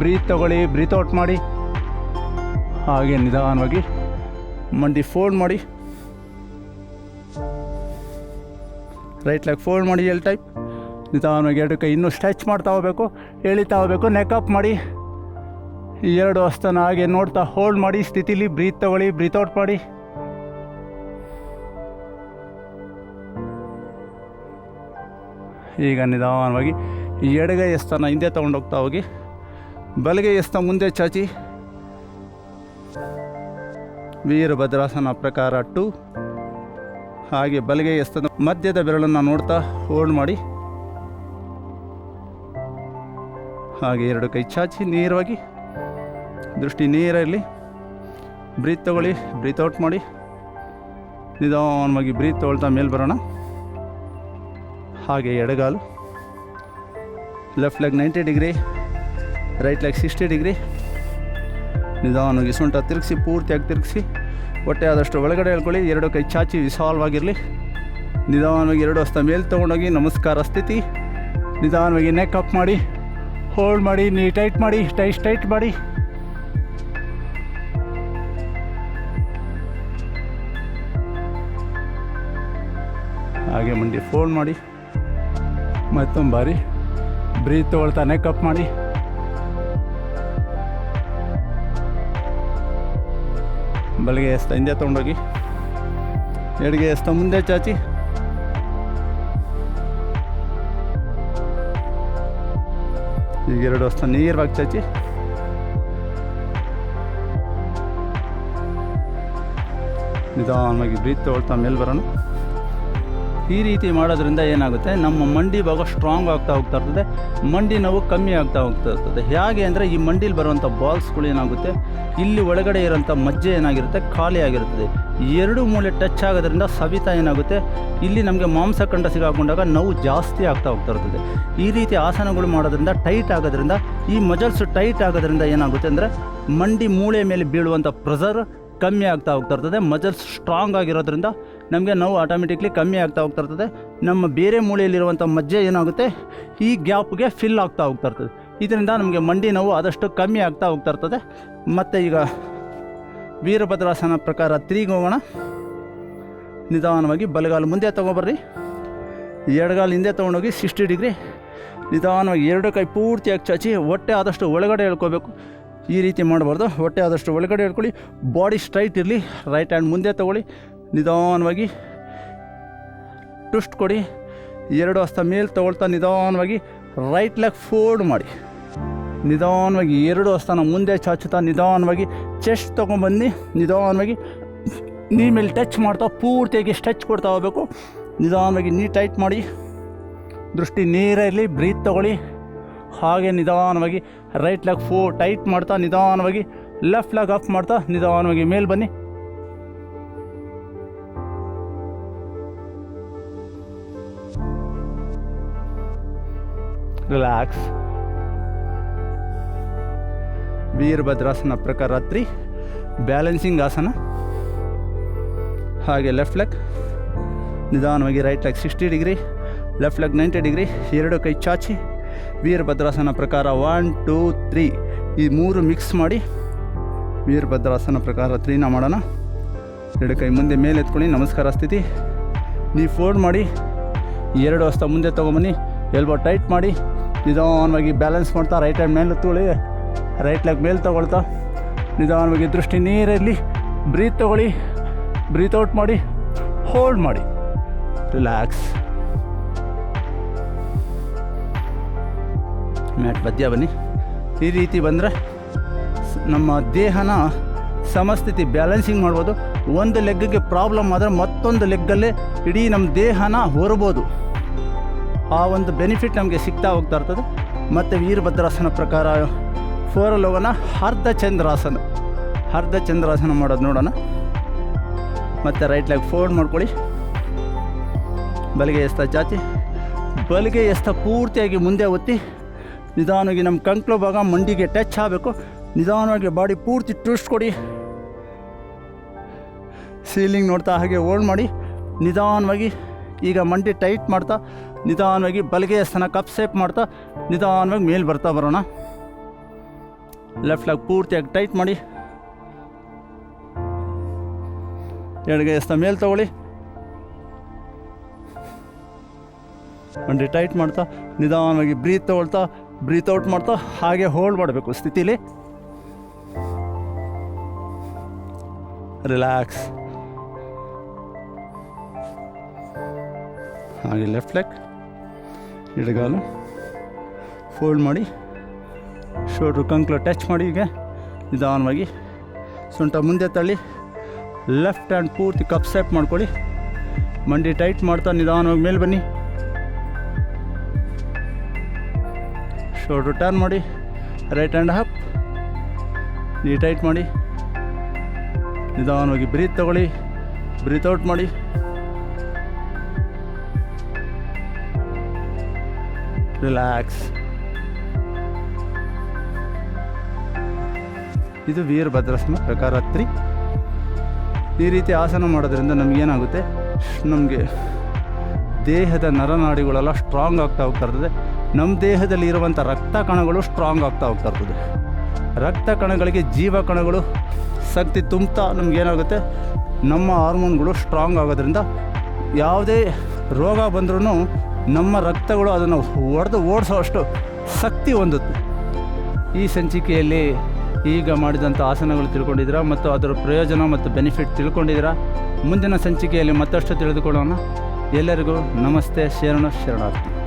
ಬ್ರೀತ್ ತಗೊಳ್ಳಿ, ಬ್ರೀತ್ ಔಟ್ ಮಾಡಿ ಹಾಗೆ ನಿಧಾನವಾಗಿ ಮಂಡಿ ಫೋಲ್ಡ್ ಮಾಡಿ. ರೈಟ್ ಲೆಗ್ ಫೋಲ್ಡ್ ಮಾಡಿ ಎಲ್ ಟೈಪ್ ನಿಧಾನವಾಗಿ ಎರಡು ಕೈ ಇನ್ನೂ ಸ್ಟ್ರೆಚ್ ಮಾಡ್ತಾ ಹೋಗಬೇಕು. ಎಳಿತಾ ಹೋಗಬೇಕು. ನೆಕಪ್ ಮಾಡಿ. ಈ ಎರಡು ಹಸ್ತನ ಹಾಗೆ ನೋಡ್ತಾ ಹೋಲ್ಡ್ ಮಾಡಿ. ಸ್ಥಿತಿಲಿ ಬ್ರೀತ್ ತಗೊಳ್ಳಿ. ಬ್ರೀತ್ ಔಟ್ ಮಾಡಿ. ಈಗ ನಿಧಾನವಾಗಿ ಎಡಗೈ ಎಸ್ತನ ಹಿಂದೆ ತೊಗೊಂಡೋಗ್ತಾ ಹೋಗಿ. ಬಲಗೈ ಎಸ್ತ ಮುಂದೆ ಚಾಚಿ. ವೀರಭದ್ರಾಸನ ಪ್ರಕಾರ ಟು ಹಾಗೆ ಬಲಗೈ ಎಸ್ತದ ಮಧ್ಯದ ಬೆರಳನ್ನು ನೋಡ್ತಾ ಹೋಲ್ಡ್ ಮಾಡಿ. ಹಾಗೆ ಎರಡು ಕೈ ಚಾಚಿ ನೇರವಾಗಿ. ದೃಷ್ಟಿ ನೇರ ಇರಲಿ. ಬ್ರೀತ್ ತಗೊಳ್ಳಿ, ಬ್ರೀತ್ ಔಟ್ ಮಾಡಿ. ನಿಧಾನವಾಗಿ ಬ್ರೀತ್ ತೊಗೊಳ್ತಾ ಮೇಲೆ ಬರೋಣ. ಹಾಗೆ ಎಡಗಾಲು. Left leg ninety degree, right leg sixty degree. ನಿಧಾನವಾಗಿ ಸೊಂಟ ತಿರುಗಿಸಿ, ಪೂರ್ತಿಯಾಗಿ ತಿರುಗಿಸಿ, ಹೊಟ್ಟೆ ಆದಷ್ಟು ಒಳಗಡೆ ಹೇಳ್ಕೊಳ್ಳಿ. ಎರಡು ಕೈ ಚಾಚಿ ವಿಶಾಲವಾಗಿರಲಿ ನಿಧಾನವಾಗಿ ಎರಡು ಹಸ್ತ ಮೇಲೆ ತೊಗೊಂಡೋಗಿ, ನಮಸ್ಕಾರ ಸ್ಥಿತಿ. ನಿಧಾನವಾಗಿ ನೆಕ್ ಅಪ್ ಮಾಡಿ ಹೋಲ್ಡ್ ಮಾಡಿ ನೀ ಟೈಟ್ ಮಾಡಿ ಟೈಟ್ ಟೈಟ್ ಮಾಡಿ. ಹಾಗೆ ಮುಂದೆ ಫೋಲ್ಡ್ ಮಾಡಿ. ಮತ್ತೊಂದು ಬಾರಿ ಬ್ರೀತ್ ತೊಗೊಳ್ತಾ ನೆಕ್ ಅಪ್ ಮಾಡಿ. ಬಲಗೆ ಎಸ್ತ, ಹಿಂದೆ ತೊಗೊಂಡೋಗಿ. ಎಡಗೆ ಎಸ್ತ, ಮುಂದೆ ಚಾಚಿ. ಈಗ ಎರಡು ಹೊಸ್ತ ನೀರ್ವಾಗಿ ಚಾಚಿ. ನಿಧಾನವಾಗಿ ಬ್ರೀತ್ ತೊಗೊಳ್ತಾ ಮೇಲೆ ಬರೋಣ. ಈ ರೀತಿ ಮಾಡೋದ್ರಿಂದ ಏನಾಗುತ್ತೆ, ನಮ್ಮ ಮಂಡಿ ಭಾಗ ಸ್ಟ್ರಾಂಗ್ ಆಗ್ತಾ ಹೋಗ್ತಾ ಇರ್ತದೆ, ಮಂಡಿ ನೋವು ಕಮ್ಮಿ ಆಗ್ತಾ ಹೋಗ್ತಾ ಇರ್ತದೆ. ಹೇಗೆ ಅಂದರೆ ಈ ಮಂಡಿಲಿ ಬರುವಂಥ ಬಾಲ್ಸ್ಗಳು ಏನಾಗುತ್ತೆ ಇಲ್ಲಿ ಒಳಗಡೆ ಇರೋಂಥ ಮಜ್ಜೆ ಏನಾಗಿರುತ್ತೆ? ಖಾಲಿಯಾಗಿರುತ್ತದೆ ಎರಡು ಮೂಲೆ ಟಚ್ ಆಗೋದ್ರಿಂದ ಸವಿತಾ ಏನಾಗುತ್ತೆ? ಇಲ್ಲಿ ನಮಗೆ ಮಾಂಸ ಕಂಡ ಸಿಗಾಕೊಂಡಾಗ ನೋವು ಜಾಸ್ತಿ ಆಗ್ತಾ ಹೋಗ್ತಾ ಇರ್ತದೆ ಈ ರೀತಿ ಆಸನಗಳು ಮಾಡೋದ್ರಿಂದ ಟೈಟ್ ಆಗೋದ್ರಿಂದ, ಈ ಮಜಲ್ಸ್ ಟೈಟ್ ಆಗೋದ್ರಿಂದ ಏನಾಗುತ್ತೆ ಅಂದರೆ, ಮಂಡಿ ಮೂಳೆ ಮೇಲೆ ಬೀಳುವಂಥ ಪ್ರೆಸರ್ ಕಮ್ಮಿ ಆಗ್ತಾ ಹೋಗ್ತಾ ಇರ್ತದೆ. ಮಜಲ್ಸ್ ಸ್ಟ್ರಾಂಗ್ ಆಗಿರೋದ್ರಿಂದ ನಮಗೆ ನೋವು ಆಟೋಮೆಟಿಕ್ಲಿ ಕಮ್ಮಿ ಆಗ್ತಾ ಹೋಗ್ತಾ ಇರ್ತದೆ. ನಮ್ಮ ಬೇರೆ ಮೂಳೆಯಲ್ಲಿರುವಂಥ ಮಜ್ಜೆ ಏನಾಗುತ್ತೆ? ಈ ಗ್ಯಾಪ್ಗೆ ಫಿಲ್ ಆಗ್ತಾ ಹೋಗ್ತಾ ಇರ್ತದೆ. ಇದರಿಂದ ನಮಗೆ ಮಂಡಿ ನೋವು ಆದಷ್ಟು ಕಮ್ಮಿ ಆಗ್ತಾ ಹೋಗ್ತಾ ಇರ್ತದೆ. ಮತ್ತು ಈಗ ವೀರಭದ್ರಾಸನ ಪ್ರಕಾರ ತಿರುಗೋಗೋಣ. ನಿಧಾನವಾಗಿ ಬಲಗಾಲು ಮುಂದೆ ತೊಗೊಬರ್ರಿ. ಎಡಗಾಲು ಹಿಂದೆ ತೊಗೊಂಡೋಗಿ ಸಿಕ್ಸ್ಟಿ ಡಿಗ್ರಿ. ನಿಧಾನವಾಗಿ ಎರಡು ಕೈ ಪೂರ್ತಿಯಾಗಿ ಚಾಚಿ ಹೊಟ್ಟೆ ಆದಷ್ಟು ಒಳಗಡೆ ಹೇಳ್ಕೋಬೇಕು. ಈ ರೀತಿ ಮಾಡಬಾರ್ದು. ಹೊಟ್ಟೆ ಆದಷ್ಟು ಒಳಗಡೆ ಹೇಳ್ಕೊಳ್ಳಿ. ಬಾಡಿ ಸ್ಟ್ರೈಟ್ ಇರಲಿ. ರೈಟ್ ಹ್ಯಾಂಡ್ ಮುಂದೆ ತೊಗೊಳ್ಳಿ. ನಿಧಾನವಾಗಿ ಟುಸ್ಟ್ ಕೊಡಿ. ಎರಡು ಹಸ್ತ ಮೇಲೆ ತೊಗೊಳ್ತಾ ನಿಧಾನವಾಗಿ ರೈಟ್ ಲೆಗ್ ಫೋಲ್ಡ್ ಮಾಡಿ. ನಿಧಾನವಾಗಿ ಎರಡು ಹಸ್ತನ ಮುಂದೆ ಚಾಚುತ್ತಾ ನಿಧಾನವಾಗಿ ಚೆಸ್ಟ್ ತೊಗೊಂಬಂದು ನಿಧಾನವಾಗಿ ನೀ ಮೇಲೆ ಟಚ್ ಮಾಡ್ತಾ ಪೂರ್ತಿಯಾಗಿ ಸ್ಟ್ರೆಚ್ ಕೊಡ್ತಾ ಹೋಗಬೇಕು. ನಿಧಾನವಾಗಿ ನೀ ಟೈಟ್ ಮಾಡಿ. ದೃಷ್ಟಿ ನೇರ ಇರಲಿ ಬ್ರೀತ್ ತೊಗೊಳ್ಳಿ. ಹಾಗೆ ನಿಧಾನವಾಗಿ ರೈಟ್ ಲೆಗ್ ಫೋ ಟೈಟ್ ಮಾಡ್ತಾ ನಿಧಾನವಾಗಿ ಲೆಫ್ಟ್ ಲೆಗ್ ಆಫ್ ಮಾಡ್ತಾ ನಿಧಾನವಾಗಿ ಮೇಲೆ ಬನ್ನಿ. ರಿಲ್ಯಾಕ್ಸ್ ವೀರಭದ್ರಾಸನ ಪ್ರಕಾರ ತ್ರೀ ಬ್ಯಾಲೆನ್ಸಿಂಗ್ ಆಸನ. ಹಾಗೆ ಲೆಫ್ಟ್ ಲೆಗ್ ನಿಧಾನವಾಗಿ right leg sixty degree left leg ninety degree ಎರಡು ಕೈ ಚಾಚಿ, ವೀರಭದ್ರಾಸನ ಪ್ರಕಾರ ಒನ್ ಟೂ ತ್ರೀ ಈ ಮೂರು ಮಿಕ್ಸ್ ಮಾಡಿ ವೀರಭದ್ರಾಸನ ಪ್ರಕಾರ ತ್ರೀನ ಮಾಡೋಣ. ಎರಡು ಕೈ ಮುಂದೆ ಮೇಲೆ ಎತ್ಕೊಳ್ಳಿ, ನಮಸ್ಕಾರ ಸ್ಥಿತಿ. ನೀವು ಫೋಲ್ಡ್ ಮಾಡಿ, ಎರಡು ಹಸ್ತ ಮುಂದೆ ತೊಗೊಂಬನ್ನಿ ಎಲ್ಬೋ ಟೈಟ್ ಮಾಡಿ, ನಿಧಾನವಾಗಿ ಬ್ಯಾಲೆನ್ಸ್ ಮಾಡ್ತಾ ರೈಟ್ ಹ್ಯಾಂಡ್ ಮೇಲೆ ಎತ್ಕೊಳ್ಳಿ. ರೈಟ್ ಲೆಗ್ ಮೇಲೆ ತೊಗೊಳ್ತಾ. ನಿಧಾನವಾಗಿ ದೃಷ್ಟಿ ನೀರಲ್ಲಿ ಬ್ರೀತ್ ತೊಗೊಳ್ಳಿ. ಬ್ರೀತ್ ಔಟ್ ಮಾಡಿ. ಹೋಲ್ಡ್ ಮಾಡಿ. ರಿಲ್ಯಾಕ್ಸ್ ಮ್ಯಾಟ್ ಮಧ್ಯ ಬನ್ನಿ. ಈ ರೀತಿ ಬಂದರೆ ನಮ್ಮ ದೇಹನ ಸಮಸ್ಥಿತಿ ಬ್ಯಾಲೆನ್ಸಿಂಗ್ ಮಾಡ್ಬೋದು. ಒಂದು ಲೆಗ್ಗೆ ಪ್ರಾಬ್ಲಮ್ ಆದರೆ ಮತ್ತೊಂದು ಲೆಗ್ಗಲ್ಲೇ ಇಡೀ ನಮ್ಮ ದೇಹನ ಹೊರಬೋದು. ಆ ಒಂದು ಬೆನಿಫಿಟ್ ನಮಗೆ ಸಿಗ್ತಾ ಹೋಗ್ತಾ ಇರ್ತದೆ. ಮತ್ತು ವೀರಭದ್ರಾಸನ ಪ್ರಕಾರ ಹೋಗೋಣ ಅರ್ಧ ಚಂದ್ರಾಸನ ಅರ್ಧ ಚಂದ್ರಾಸನ ಮಾಡೋದು ನೋಡೋಣ. ಮತ್ತು ರೈಟ್ ಲೆಗ್ ಫೋಲ್ಡ್ ಮಾಡ್ಕೊಳ್ಳಿ. ಬಲಿಗೆ ಎಸ್ತ ಚಾಚಿ ಬಲಿಗೆ ಎಸ್ತ ಪೂರ್ತಿಯಾಗಿ ಮುಂದೆ ಒತ್ತಿ. ನಿಧಾನವಾಗಿ ನಮ್ಮ ಕಂಕ್ಲು ಭಾಗ ಮಂಡಿಗೆ ಟಚ್ ಆಗಬೇಕು. ನಿಧಾನವಾಗಿ ಬಾಡಿ ಪೂರ್ತಿ ಟ್ವಿಸ್ಟ್ ಕೊಡಿ. ಸೀಲಿಂಗ್ ನೋಡ್ತಾ ಹಾಗೆ ಹೋಲ್ಡ್ ಮಾಡಿ. ನಿಧಾನವಾಗಿ ಈಗ ಮಂಡಿ ಟೈಟ್ ಮಾಡ್ತಾ. ನಿಧಾನವಾಗಿ ಬಲಗೆ ಎಸ್ತನ ಕಪ್ ಸೇಪ್ ಮಾಡ್ತಾ. ನಿಧಾನವಾಗಿ ಮೇಲೆ ಬರ್ತಾ ಬರೋಣ. ಲೆಫ್ಟ್ ಲೆಗ್ ಪೂರ್ತಿಯಾಗಿ ಟೈಟ್ ಮಾಡಿ. ಎಡಗೆ ಎಸ್ತ ಮೇಲೆ ತಗೊಳ್ಳಿ. ಮಂಡಿ ಟೈಟ್ ಮಾಡ್ತಾ, ನಿಧಾನವಾಗಿ ಬ್ರೀತ್ ತಗೊಳ್ತಾ ಬ್ರೀತ್ ಔಟ್ ಮಾಡ್ತಾ, ಹಾಗೆ ಹೋಲ್ಡ್ ಮಾಡಬೇಕು ಸ್ಥಿತಿಲಿ. ರಿಲ್ಯಾಕ್ಸ್ ಹಾಗೆ ಲೆಫ್ಟ್ ಲೆಗ್ ಎಡಗಾಲು ಫೋಲ್ಡ್ ಮಾಡಿ. ಶೋಲ್ಡ್ರು ಕಂಕ್ಲು ಟಚ್ ಮಾಡಿ ಈಗ ನಿಧಾನವಾಗಿ ಸೊಂಟ ಮುಂದೆ ತಳ್ಳಿ ಲೆಫ್ಟ್ ಹ್ಯಾಂಡ್ ಪೂರ್ತಿ ಕಪ್ ಸೆಪ್ ಮಾಡ್ಕೊಳ್ಳಿ. ಮಂಡಿ ಟೈಟ್ ಮಾಡ್ತಾ ನಿಧಾನವಾಗಿ ಮೇಲೆ ಬನ್ನಿ. ಶೋಲ್ಡ್ರ್ ಟರ್ನ್ ಮಾಡಿ. Right hand up knee tight ಮಾಡಿ. ನಿಧಾನವಾಗಿ ಬ್ರೀತ್ ತಗೊಳ್ಳಿ. ಬ್ರೀತ್ ಔಟ್ ಮಾಡಿ. ರಿಲ್ಯಾಕ್ಸ್. ಇದು ವೀರಭದ್ರಾಸನ ಪ್ರಕಾರ ತ್ರಿ ಈ ರೀತಿ ಆಸನ ಮಾಡೋದ್ರಿಂದ ನಮಗೇನಾಗುತ್ತೆ? ನಮಗೆ ದೇಹದ ನರನಾಡಿಗಳೆಲ್ಲ ಸ್ಟ್ರಾಂಗ್ ಆಗ್ತಾ ಹೋಗ್ತಾ ಇರ್ತದೆ. ನಮ್ಮ ದೇಹದಲ್ಲಿ ಇರುವಂಥ ರಕ್ತ ಕಣಗಳು ಸ್ಟ್ರಾಂಗ್ ಆಗ್ತಾ ಹೋಗ್ತಾ ಇರ್ತದೆ. ರಕ್ತ ಕಣಗಳಿಗೆ ಜೀವ ಕಣಗಳು ಶಕ್ತಿ ತುಂಬ್ತಾ ನಮಗೇನಾಗುತ್ತೆ? ನಮ್ಮ ಹಾರ್ಮೋನ್ಗಳು ಸ್ಟ್ರಾಂಗ್ ಆಗೋದ್ರಿಂದ ಯಾವುದೇ ರೋಗ ಬಂದ್ರೂ ನಮ್ಮ ರಕ್ತಗಳು ಅದನ್ನು ಹೊಡೆದು ಓಡಿಸೋ ಅಷ್ಟು ಶಕ್ತಿ ಹೊಂದುತ್ತೆ. ಈ ಸಂಚಿಕೆಯಲ್ಲಿ ಈಗ ಮಾಡಿದಂಥ ಆಸನಗಳು ತಿಳ್ಕೊಂಡಿದ್ದೀರಾ ಮತ್ತು ಅದರ ಪ್ರಯೋಜನ ಮತ್ತು ಬೆನಿಫಿಟ್ ತಿಳ್ಕೊಂಡಿದ್ದೀರಾ? ಮುಂದಿನ ಸಂಚಿಕೆಯಲ್ಲಿ ಮತ್ತಷ್ಟು ತಿಳಿದುಕೊಳ್ಳೋಣ. ಎಲ್ಲರಿಗೂ ನಮಸ್ತೆ, ಶರಣ, ಶರಣಾರ್ಥಿ.